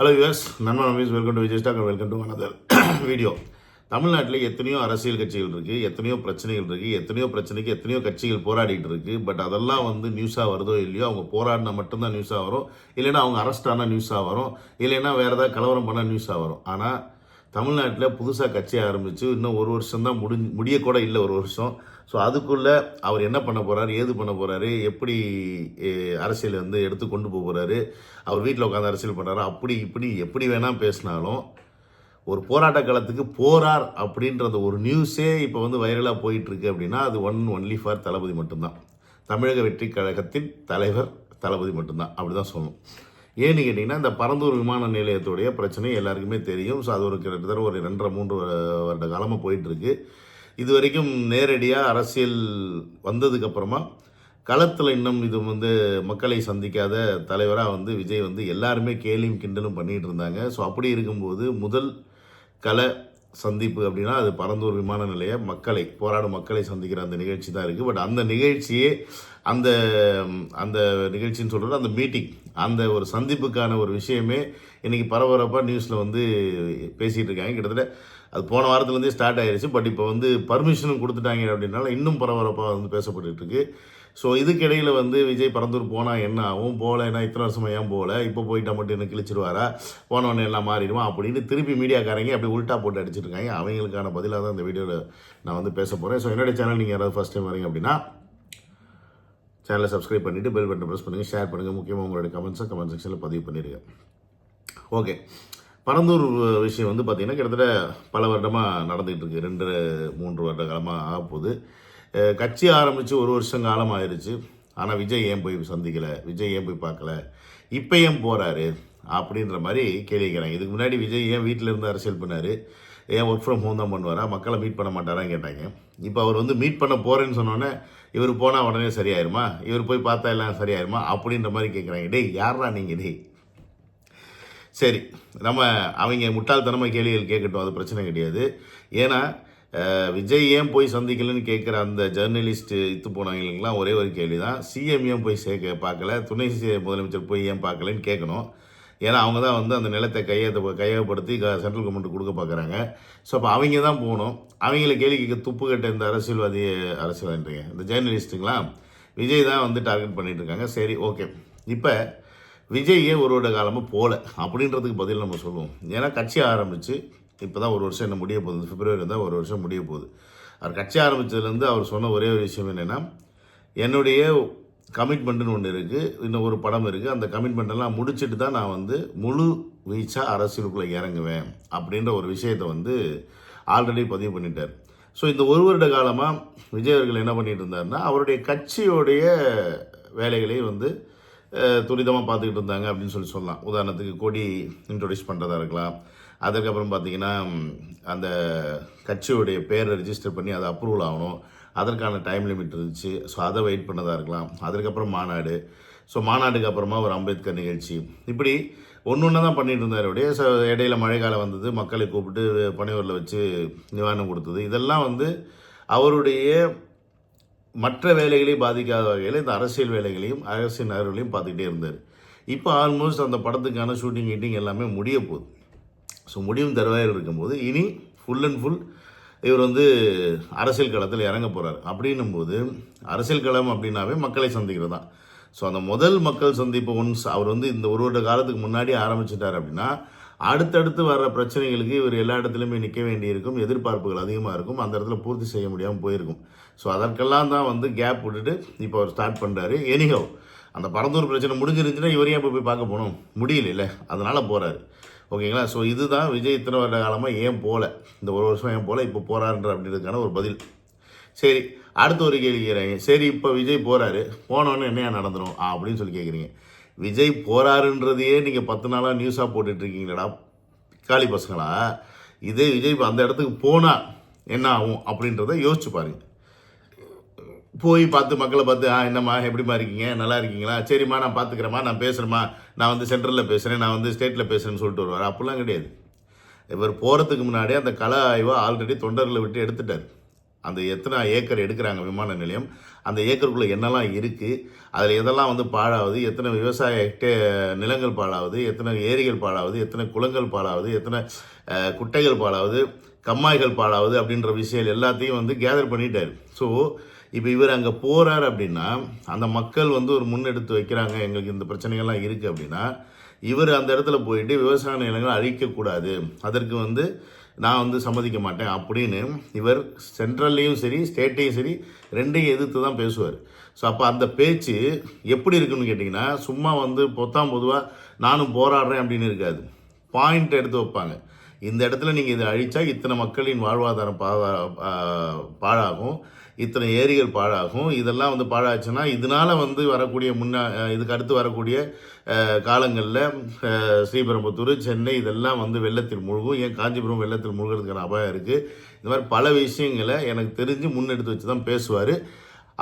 Hello US நண்பன் Ramesh welcome to Vijay talk welcome to another video தமிழ்நாட்டில் எத்தனையோ அரசியல் கட்சிகள் இருக்குது எத்தனையோ பிரச்சனைகள் இருக்குது எத்தனையோ பிரச்சனைக்கு எத்தனையோ கட்சிகள் போராடிட்டு இருக்கு பட் அதெல்லாம் வந்து நியூஸாக வருதோ இல்லையோ அவங்க போராடினா மட்டும்தான் நியூஸாக வரும். இல்லைன்னா அவங்க அரெஸ்ட் ஆனால் நியூஸாக வரும். இல்லைன்னா வேறு ஏதாவது கலவரம் பண்ணால் நியூஸாக வரும். ஆனால் தமிழ்நாட்டில் புதுசாக கட்சி ஆரம்பித்து இன்னும் ஒரு வருஷம் தான் முடி முடியக்கூட இல்லை ஒரு வருஷம். ஸோ அதுக்குள்ளே அவர் என்ன பண்ண போகிறாரு ஏது பண்ண போகிறாரு எப்படி அரசியல் வந்து எடுத்து கொண்டு போகிறாரு அவர் வீட்டில் உட்காந்து அரசியல் பண்ணுறாரு அப்படி இப்படி எப்படி வேணால் பேசினாலும் ஒரு போராட்ட காலத்துக்கு போறார் அப்படின்றது ஒரு நியூஸே இப்போ வந்து வைரலாக போயிட்டுருக்கு அப்படின்னா அது ஒன் ஒன்லி ஃபார் தளபதி மட்டும்தான். தமிழக வெற்றி கழகத்தின் தலைவர் தளபதி மட்டும்தான். அப்படி தான் சொல்லணும். ஏன்னு கேட்டிங்கன்னா இந்த பரந்தூர் விமான நிலையத்துடைய பிரச்சனை எல்லாருக்குமே தெரியும். ஸோ அது ஒரு கிட்டத்தட்ட ஒரு ரெண்டரை மூன்று வருட காலமாக போயிட்டுருக்கு. இது வரைக்கும் நேரடியாக அரசியல் வந்ததுக்கப்புறமா களத்தில் இன்னும் இது வந்து மக்களை சந்திக்காத தலைவராக வந்து விஜய் வந்து எல்லாருமே கேலியும் கிண்டலும் பண்ணிகிட்டு இருந்தாங்க. ஸோ அப்படி இருக்கும்போது முதல் கல சந்திப்பு அப்படின்னா அது பரந்தூர் விமான நிலைய மக்களை போராடும் மக்களை சந்திக்கிற அந்த நிகழ்ச்சி தான் இருக்குது பட் அந்த நிகழ்ச்சியே அந்த அந்த நிகழ்ச்சின்னு சொல்கிறது அந்த மீட்டிங் அந்த ஒரு சந்திப்புக்கான ஒரு விஷயமே இன்றைக்கி பரபரப்பாக நியூஸில் வந்து பேசிகிட்டு இருக்காங்க. கிட்டத்தட்ட அது போன வாரத்துலேருந்தே ஸ்டார்ட் ஆகிருச்சு பட் இப்போ வந்து பர்மிஷனும் கொடுத்துட்டாங்க அப்படின்னால இன்னும் பரபரப்பாக வந்து பேசப்பட்டுட்டு இருக்கு ஸோ இதுக்கு வந்து விஜய் பரந்தூர் போனால் என்ன ஆகும்? போகலைன்னா இத்தனை வருஷமா ஏன் போகல? இப்போ போயிட்டா மட்டும் என்ன கிழிச்சிருவாரா? போனவொடனே எல்லாம் மாறிடுமா? அப்படின்னு திருப்பி மீடியாக்காரங்க அப்படி உல்ட்டா போட்டு அடிச்சிருக்காங்க அவங்களுக்கான பதிலாக தான் இந்த வீடியோவில் நான் வந்து பேச போகிறேன் ஸோ என்னுடைய சேனல் நீங்கள் யாராவது ஃபஸ்ட் டைம் வரீங்க அப்படின்னா சேனலை சப்ஸ்கிரைப் பண்ணிவிட்டு பெல் பட்டன் ப்ரெஸ் பண்ணுங்கள் ஷேர் பண்ணுங்கள் முக்கியமாக உங்களுடைய கமெண்ட்ஸை கமெண்ட் செக்ஷனில் பதிவு பண்ணிடுங்க. ஓகே பரந்தூர் விஷயம் வந்து பார்த்திங்கன்னா கிட்டத்தட்ட பல வருடமாக நடந்துகிட்டு இருக்குது ரெண்டு மூன்று வருட காலமாக ஆக போகுது. கட்சி ஆரம்பித்து ஒரு வருஷம் காலம் ஆயிடுச்சு ஆனால் விஜய் ஏன் போய் சந்திக்கலை? விஜய் ஏன் போய் பார்க்கல? இப்போ ஏன் போகிறாரு அப்படின்ற மாதிரி கேள்வி கேட்குறாங்க. இதுக்கு முன்னாடி விஜய் ஏன் வீட்டில் இருந்து அரசியல் பண்ணார்? ஏன் ஒர்க் ஃப்ரம் ஹோம் தான் பண்ணுவாரா? மக்களை மீட் பண்ண மாட்டாரான்னு கேட்டாங்க. இப்போ அவர் வந்து மீட் பண்ண போகிறேன்னு சொன்னோன்னே இவர் போனால் உடனே சரியாயிருமா? இவர் போய் பார்த்தா எல்லாம் சரியாயிருமா? அப்படின்ற மாதிரி கேட்குறாங்க. டேய் யாரா நீங்கள் டேய்? சரி நம்ம அவங்க முட்டாள்தனமாக கேள்விகள் கேட்கட்டும் அது பிரச்சனை கிடையாது. ஏன்னா விஜய் ஏன் போய் சந்திக்கலன்னு கேட்குற அந்த ஜேர்னலிஸ்ட் இத்து போனவங்களுக்கெல்லாம் ஒரே ஒரு கேள்வி தான் சிஎம் ஏன் போய் சேர்க்க பார்க்கல? துணை முதலமைச்சர் போய் ஏன் பார்க்கலன்னு கேட்கணும். ஏன்னா அவங்க தான் வந்து அந்த நிலத்தை கையெழுத்த கையகப்படுத்தி சென்ட்ரல் கவர்மெண்ட் கொடுக்க பார்க்குறாங்க. ஸோ அப்போ அவங்க தான் போகணும். அவங்கள கேள்வி கேட்க துப்பு கட்ட இந்த அரசியல்வாதி அரசியல்வாதின்றீங்க இந்த ஜேர்னலிஸ்ட்டுங்களாம் விஜய் தான் வந்து டார்கெட் பண்ணிகிட்ருக்காங்க இருக்காங்க. சரி ஓகே. இப்போ விஜய் ஏன் ஒரு வருட காலமாக போகல அப்படின்றதுக்கு பதில் நம்ம சொல்லுவோம். ஏன்னா கட்சி ஆரம்பித்து இப்போ தான் ஒரு வருஷம் என்ன முடிய போகுது? பிப்ரவரி தான் ஒரு வருஷம் முடிய போகுது. அவர் கட்சி ஆரம்பித்ததுலேருந்து அவர் சொன்ன ஒரே ஒரு விஷயம் என்னென்னா என்னுடைய கமிட்மெண்ட்டுன்னு ஒன்று இருக்குது இன்னும் ஒரு படம் இருக்குது அந்த கமிட்மெண்ட்டெல்லாம் முடிச்சுட்டு தான் நான் வந்து முழு வீச்சாக அரசியலுக்குள்ளே இறங்குவேன் அப்படின்ற ஒரு விஷயத்தை வந்து ஆல்ரெடி பதிவு பண்ணிட்டார். ஸோ இந்த ஒரு வருட காலமாக விஜய் அவர்கள் என்ன பண்ணிட்டு இருந்தாருன்னா அவருடைய கட்சியோடைய வேலைகளை வந்து துரிதமாக பார்த்துக்கிட்டு இருந்தாங்க அப்படின்னு சொல்லி சொல்லலாம். உதாரணத்துக்கு கொடி இன்ட்ரொடியூஸ் பண்ணுறதா இருக்கலாம். அதுக்கப்புறம் பார்த்தீங்கன்னா அந்த கட்சியுடைய பேரை ரிஜிஸ்டர் பண்ணி அது அப்ரூவல் ஆகணும். அதற்கான டைம் லிமிட் இருந்துச்சு. ஸோ அதை வெயிட் பண்ணதாக இருக்கலாம். அதுக்கப்புறம் மாநாடு. ஸோ மாநாட்டுக்கு அப்புறமா ஒரு அம்பேத்கர் நிகழ்ச்சி. இப்படி ஒன்று ஒன்று தான் பண்ணிட்டு இருந்தார் அப்படியே ஸோ இடையில மழைக்காலம் வந்தது. மக்களை கூப்பிட்டு பனையூரில் வச்சு நிவாரணம் கொடுத்தது. இதெல்லாம் வந்து அவருடைய மற்ற வேலைகளை பாதிக்காத வகையில் இந்த அரசியல் வேலைகளையும் அரசியல் நகர்களையும் பார்த்துக்கிட்டே இருந்தார். இப்போ ஆல்மோஸ்ட் அந்த படத்துக்கான ஷூட்டிங் கீட்டிங் எல்லாமே முடிய போகுது. ஸோ முடியும் தருவாயில் இருக்கும்போது இனி ஃபுல் அண்ட் ஃபுல் இவர் வந்து அரசியல் களத்தில் இறங்க போகிறார் அப்படின்னும் போது அரசியல் களம் அப்படின்னாவே மக்களை சந்திக்கிறது தான் ஸோ அந்த முதல் மக்கள் சந்திப்பு ஒன்ஸ் அவர் வந்து இந்த ஒரு வருட காலத்துக்கு முன்னாடி ஆரம்பிச்சிட்டார் அப்படின்னா அடுத்தடுத்து வர்ற பிரச்சனைகளுக்கு இவர் எல்லா இடத்துலையுமே நிற்க வேண்டியிருக்கும் எதிர்பார்ப்புகள் அதிகமாக இருக்கும் அந்த இடத்துல பூர்த்தி செய்ய முடியாமல் போயிருக்கும். ஸோ அதற்கெல்லாம் தான் வந்து கேப் விட்டுட்டு இப்போ அவர் ஸ்டார்ட் பண்ணுறாரு எனிஹவ் அந்த பரந்தூர் பிரச்சனை முடிஞ்சிருந்துச்சுன்னா இவரையும் இப்போ போய் பார்க்க போகணும். முடியல அதனால் போகிறாரு ஓகேங்களா? ஸோ இதுதான் விஜய் இத்தனை வருட காலமாக ஏன் போகல இந்த ஒரு வருஷம் ஏன் போகல இப்போ போகிறாருன்ற அப்படின்றதுக்கான ஒரு பதில். சரி அடுத்த ஒரு கேள்வி கேட்குறாங்க சரி இப்போ விஜய் போகிறாரு போனோன்னு என்னையா நடந்துடும் ஆ அப்படின்னு சொல்லி கேட்குறீங்க விஜய் போகிறாருன்றதையே நீங்கள் பத்து நாளாக நியூஸாக போட்டுட்ருக்கீங்களடா காளி பசங்களா? இதே விஜய் அந்த இடத்துக்கு போனால் என்ன ஆகும் அப்படின்றத யோசிச்சு பாருங்க. போய் பார்த்து மக்களை பார்த்து ஆ என்னம்மா எப்படிம்மா இருக்கீங்க? நல்லா இருக்கீங்களா? சரிம்மா நான் பார்த்துக்கிறேம்மா நான் பேசுகிறேம்மா நான் வந்து சென்ட்ரலில் பேசுகிறேன் நான் வந்து ஸ்டேட்டில் பேசுகிறேன்னு சொல்லிட்டு வருவார். அப்படிலாம் கிடையாது. இவர் போகிறதுக்கு முன்னாடியே அந்த கல ஆய்வை ஆல்ரெடி தொண்டர்களை விட்டு எடுத்துட்டார். அந்த எத்தனை ஏக்கர் எடுக்கிறாங்க விமான நிலையம் அந்த ஏக்கருக்குள்ளே என்னெல்லாம் இருக்குது அதில் எதெல்லாம் வந்து பாழாகுது எத்தனை விவசாய ஹெக்டே நிலங்கள் பாழாகுது எத்தனை ஏரிகள் பாழாகுது எத்தனை குளங்கள் பாழாகுது எத்தனை குட்டைகள் பாழாகுது கம்மாய்கள் பாழாகுது அப்படின்ற விஷயம் எல்லாத்தையும் வந்து கேதர் பண்ணிட்டார். ஸோ இப்போ இவர் அங்கே போகிறார் அப்படின்னா அந்த மக்கள் வந்து ஒரு முன்னெடுத்து வைக்கிறாங்க எங்களுக்கு இந்த பிரச்சனைகள்லாம் இருக்குது அப்படின்னா இவர் அந்த இடத்துல போயிட்டு விவசாய நிலங்களை அழிக்கக்கூடாது. அதற்கு வந்து நான் வந்து சம்மதிக்க மாட்டேன் அப்படின்னு இவர் சென்ட்ரல்லையும் சரி ஸ்டேட்டையும் சரி ரெண்டையும் எதிர்த்து தான் பேசுவார். ஸோ அப்போ அந்த பேச்சு எப்படி இருக்குன்னு கேட்டிங்கன்னா சும்மா வந்து பொத்தாம் பொதுவாக நானும் போராடுறேன் அப்படின்னு இருக்காது. பாயிண்ட் எடுத்து வைப்பாங்க. இந்த இடத்துல நீங்கள் இதை அழித்தா இத்தனை மக்களின் வாழ்வாதாரம் பாழா பாழாகும். இத்தனை ஏரிகள் பாழாகும். இதெல்லாம் வந்து பாழாச்சுன்னா இதனால் வந்து வரக்கூடிய முன்னா இதுக்கு அடுத்து வரக்கூடிய காலங்களில் ஸ்ரீபெரும்புத்தூர் சென்னை இதெல்லாம் வந்து வெள்ளத்தில் மூழ்கும். ஏன் காஞ்சிபுரம் வெள்ளத்தில் மூழ்கிறதுக்கான அபாயம் இருக்குது இந்த மாதிரி பல விஷயங்களை எனக்கு தெரிஞ்சு முன்னெடுத்து வச்சு தான் பேசுவார்.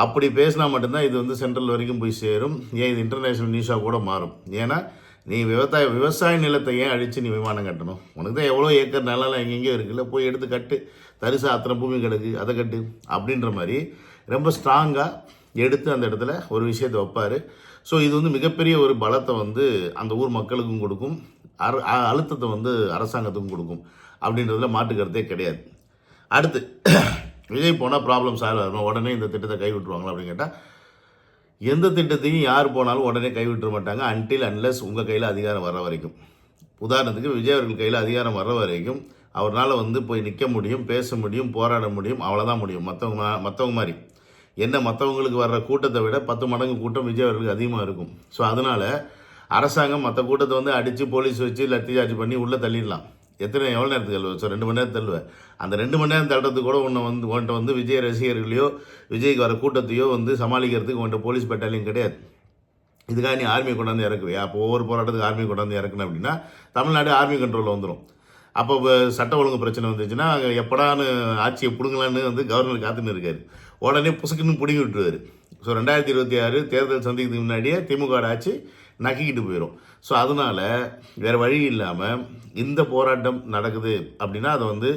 அப்படி பேசினா மட்டும்தான் இது வந்து சென்ட்ரல் வரைக்கும் போய் சேரும். ஏன் இது இன்டர்நேஷ்னல் நியூஸாக கூட மாறும். ஏன்னா நீ விவசாய விவசாய நிலத்தை ஏன் அழித்து நீ விமானம் கட்டணும்? உனக்கு தான் எவ்வளோ ஏக்கர் நிலம்லாம் எங்கெங்கேயோ இருக்குல்ல போய் எடுத்து கட்டு. தரிசா அத்தனை பூமி கிடக்கு அதை கட்டு. அப்படின்ற மாதிரி ரொம்ப ஸ்ட்ராங்காக எடுத்து அந்த இடத்துல ஒரு விஷயத்தை வைப்பார். ஸோ இது வந்து மிகப்பெரிய ஒரு பலத்தை வந்து அந்த ஊர் மக்களுக்கும் கொடுக்கும். அர அழுத்தத்தை வந்து அரசாங்கத்துக்கும் கொடுக்கும். அப்படின்றதுல மாட்டுக்கிறதே கிடையாது. அடுத்து விஜய் போனால் ப்ராப்ளம் சால்வ் ஆகணும் உடனே இந்த திட்டத்தை கைவிட்டுருவாங்களா அப்படின்னு கேட்டால் எந்த திட்டத்தையும் யார் போனாலும் உடனே கைவிட்டுற மாட்டாங்க. அன்டில் அன்லெஸ் உங்கள் கையில் அதிகாரம் வர வரைக்கும். உதாரணத்துக்கு விஜய் அவர்கள் கையில் அதிகாரம் வர வரைக்கும் அவரால் வந்து போய் நிற்க முடியும் பேச முடியும் போராட முடியும் அவ்வளோதான் முடியும். மற்றவங்க மற்றவங்க மாதிரி. என்ன மற்றவங்களுக்கு வர்ற கூட்டத்தை விட பத்து மடங்கு கூட்டம் விஜய் அவர்களுக்கு அதிகமாக இருக்கும். ஸோ அதனால் அரசாங்கம் மற்ற கூட்டத்தை வந்து அடித்து போலீஸ் வச்சு லத்தி சார்ஜ் பண்ணி உள்ளே தள்ளிடலாம். எத்தனை எவ்வளோ நேரத்துக்கு தள்ளுவேன் ஸோ ரெண்டு மணி நேரம் தள்ளுவேன் அந்த ரெண்டு மணி நேரம் தள்ளுறதுக்கு கூட உன்னை வந்து உன்ட்ட வந்து விஜய் ரசிகர்களையோ விஜய்க்கு வர கூட்டத்தையோ வந்து சமாளிக்கிறதுக்கு உன்ட்ட போலீஸ் பெட்டாலியும் கிடையாது. இதுக்காக நீ ஆர்மி கொண்டாந்து இறக்குவியா? அப்போ ஒவ்வொரு போராட்டத்துக்கு ஆர்மி கொண்டாந்து இறக்கணும் அப்படின்னா தமிழ்நாடு ஆர்மி கண்ட்ரோலில் வந்துடும் அப்போ சட்ட ஒழுங்கு பிரச்சனை வந்துச்சுன்னா அங்கே எப்படான்னு ஆட்சியை பிடுங்கலான்னு வந்து கவர்னர் காத்துன்னு இருக்காரு. உடனே புசுக்குன்னு பிடுங்கி விட்டுருவார். ஸோ ரெண்டாயிரத்தி இருபத்தி ஆறு தேர்தல் சந்திக்கிறதுக்கு முன்னாடியே திமுக ஆட்சி நக்கிக்கிட்டு போயிடும் ஸோ அதனால் வேறு வழி இல்லாமல் இந்த போராட்டம் நடக்குது அப்படின்னா அதை வந்து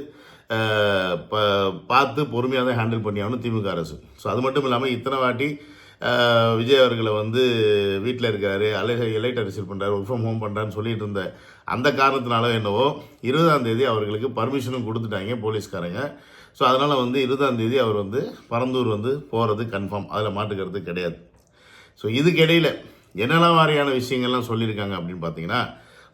ப- பார்த்து பொறுமையாக தான் ஹேண்டில் பண்ணி ஆகணும் திமுக அரசு. ஸோ அது மட்டும் இல்லாமல் இத்தனை வாட்டி விஜய் அவர்களை வந்து வீட்டில் இருக்காரு அலை எலைட் அரசியல் பண்ணுறாரு ஒர்க் ஃப்ரம் ஹோம் பண்ணுறான்னு சொல்லிட்டு இருந்த அந்த காரணத்தினால என்னவோ இருபதாம் தேதி அவர்களுக்கு பர்மிஷனும் கொடுத்துட்டாங்க போலீஸ்காரங்க. ஸோ அதனால் வந்து இருபதாம் தேதி அவர் வந்து பரந்தூர் வந்து போகிறது கன்ஃபார்ம் அதில் மாட்டுக்கிறது கிடையாது. ஸோ இதுக்கிடையில் என்னெல்லாம் மாதிரியான விஷயங்கள்லாம் சொல்லியிருக்காங்க அப்படின்னு பார்த்தீங்கன்னா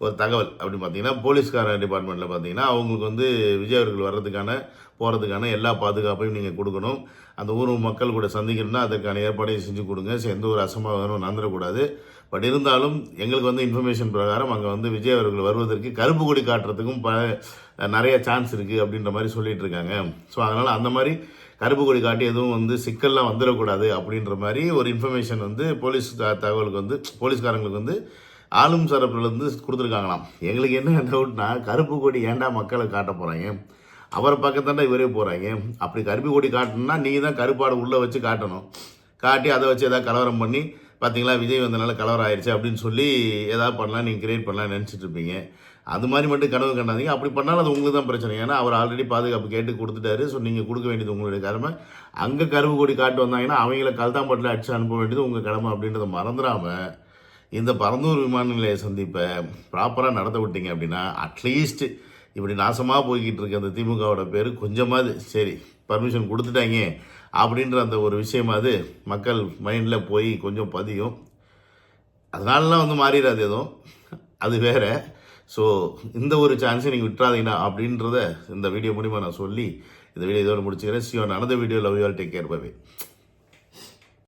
ஒரு தகவல் அப்படின்னு பார்த்தீங்கன்னா போலீஸ்கார டிபார்ட்மெண்ட்டில் பார்த்தீங்கன்னா அவங்களுக்கு வந்து விஜய் அவர்கள் வர்றதுக்கான போகிறதுக்கான எல்லா பாதுகாப்பையும் நீங்கள் கொடுக்கணும். அந்த ஊர் மக்கள் கூட சந்திக்கணும்னா அதற்கான ஏற்பாடையும் செஞ்சு கொடுங்க. ஸோ எந்த ஒரு அசம்பாவிதமும் நடந்துடக்கூடாது பட் இருந்தாலும் எங்களுக்கு வந்து இன்ஃபர்மேஷன் பிரகாரம் அங்கே வந்து விஜய் அவர்கள் வருவதற்கு கருப்பு கொடி காட்டுறதுக்கும் ப நிறைய சான்ஸ் இருக்குது அப்படின்ற மாதிரி சொல்லிட்டு இருக்காங்க. ஸோ அதனால் அந்த மாதிரி கருப்பு கொடி காட்டி எதுவும் வந்து சிக்கல்லாம் வந்துடக்கூடாது அப்படின்ற மாதிரி ஒரு இன்ஃபர்மேஷன் வந்து போலீஸ் தகவலுக்கு வந்து போலீஸ்காரங்களுக்கு வந்து ஆளும் தரப்புலேருந்து கொடுத்துருக்காங்களாம். எங்களுக்கு என்ன டவுட்னா கருப்பு கொடி ஏன்டா மக்களை காட்ட போகிறாங்க அவரை பக்கத்தாண்டா இவரே போகிறாங்க அப்படி கருப்பு கொடி காட்டணும்னா நீங்கள் தான் கருப்பாடு உள்ளே வச்சு காட்டணும். காட்டி அதை வச்சு எதாவது கலவரம் பண்ணி பார்த்தீங்களா விஜய் வந்தனால கலவரம் ஆயிடுச்சு அப்படின்னு சொல்லி எதாவது பண்ணலாம் நீங்கள் கிரியேட் பண்ணலாம் நினச்சிட்ருப்பீங்க அது மாதிரி மட்டும் கனவு கண்டாதீங்க. அப்படி பண்ணாலும் அது உங்களுக்கு தான் பிரச்சனை. ஏன்னா அவர் ஆல்ரெடி பாதுகாப்பு கேட்டு கொடுத்துட்டாரு. ஸோ நீங்கள் கொடுக்க வேண்டியது உங்களுடைய கடமை. அங்கே கருவு கொடி காட்டு வந்தாங்கன்னா அவங்கள கல்தாம்பட்டில் அடிச்சு அனுப்ப வேண்டியது உங்கள் கடமை அப்படின்றத மறந்துடாமல் இந்த பரந்தூர் விமான நிலைய சந்திப்பை ப்ராப்பராக நடத்த விட்டீங்க அப்படின்னா அட்லீஸ்ட் இப்படி நாசமாக போய்கிட்டு இருக்க அந்த திமுகவோட பேர் கொஞ்சமாவது சரி பர்மிஷன் கொடுத்துட்டாங்க அப்படின்ற அந்த ஒரு விஷயமாவது மக்கள் மைண்டில் போய் கொஞ்சம் பதியும். அதனாலலாம் வந்து மாறிடாது எதுவும். அது வேற. ஸோ இந்த ஒரு சான்ஸை நீங்கள் விட்டுறாதீங்கன்னா அப்படின்றத இந்த வீடியோ மூலிமா நான் சொல்லி இந்த வீடியோ இதோட முடிச்சுக்கிறேன். சியோ நடந்த video love you all take care bye